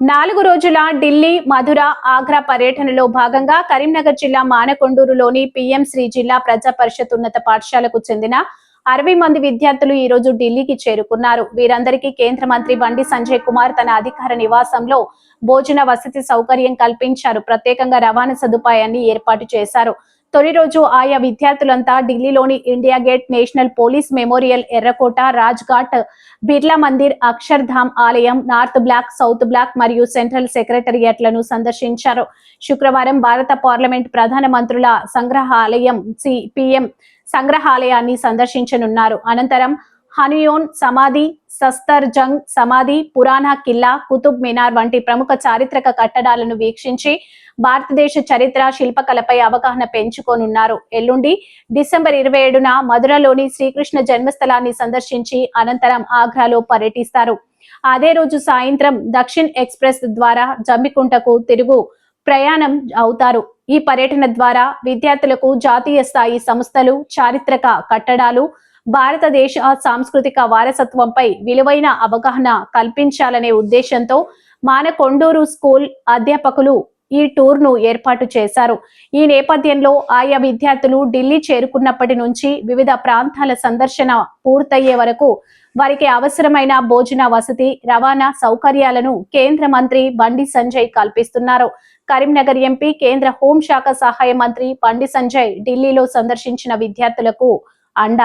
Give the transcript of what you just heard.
నాలుగు రోజుల ఢిల్లీ మధుర ఆగ్రా పర్యటనలో భాగంగా కరీంనగర్ జిల్లా మానకొండూరులోని పిఎం శ్రీ జిల్లా ప్రజా పరిషత్ ఉన్నత పాఠశాలకు చెందిన అరవై మంది విద్యార్థులు ఈ రోజు ఢిల్లీకి చేరుకున్నారు. వీరందరికీ కేంద్ర మంత్రి బండి సంజయ్ కుమార్ తన అధికార నివాసంలో భోజన వసతి సౌకర్యం కల్పించారు. ప్రత్యేకంగా రవాణా సదుపాయాన్ని ఏర్పాటు చేశారు. తొలి రోజు ఆయా విద్యార్థులంతా ఢిల్లీలోని India gate national police memorial ఎర్రకోట రాజ్ఘాట్ బిర్లా మందిర్ అక్షర్ధామ్ ఆలయం నార్త్ బ్లాక్ సౌత్ బ్లాక్ మరియు సెంట్రల్ సెక్రటరియట్లను సందర్శించారు. శుక్రవారం భారత పార్లమెంట్ ప్రధాన మంత్రుల సంగ్రహాలయం సిపిఎం సంగ్రహాలయాన్ని సందర్శించనున్నారు. అనంతరం హనుయోన్ సమాధి సస్తర్ జంగ్ సమాధి పురాణా కిల్లా కుతుబ్ మినార్ వంటి ప్రముఖ చారిత్రక కట్టడాలను వీక్షించి భారతదేశ చరిత్ర శిల్పకళపై అవగాహన పెంచుకోనున్నారు. ఎల్లుండి డిసెంబర్ ఇరవై ఏడున మధురలోని శ్రీకృష్ణ జన్మస్థలాన్ని సందర్శించి అనంతరం ఆగ్రాలో పర్యటిస్తారు. అదే రోజు సాయంత్రం దక్షిణ్ ఎక్స్ప్రెస్ ద్వారా జమ్మికుంటకు తిరుగు ప్రయాణం అవుతారు. ఈ పర్యటన ద్వారా విద్యార్థులకు జాతీయ స్థాయి సంస్థలు చారిత్రక కట్టడాలు భారతదేశ సాంస్కృతిక వారసత్వంపై విలువైన అవగాహన కల్పించాలనే ఉద్దేశంతో మానకొండూరు స్కూల్ అధ్యాపకులు ఈ టూర్ను ఏర్పాటు చేశారు. ఈ నేపథ్యంలో ఆయా విద్యార్థులు ఢిల్లీ చేరుకున్నప్పటి నుంచి వివిధ ప్రాంతాల సందర్శన పూర్తయ్యే వరకు వారికి అవసరమైన భోజన వసతి రవాణా సౌకర్యాలను కేంద్ర మంత్రి బండి సంజయ్ కల్పిస్తున్నారు. కరీంనగర్ ఎంపీ కేంద్ర హోంశాఖ సహాయ మంత్రి బండి సంజయ్ ఢిల్లీలో సందర్శించిన విద్యార్థులకు అండ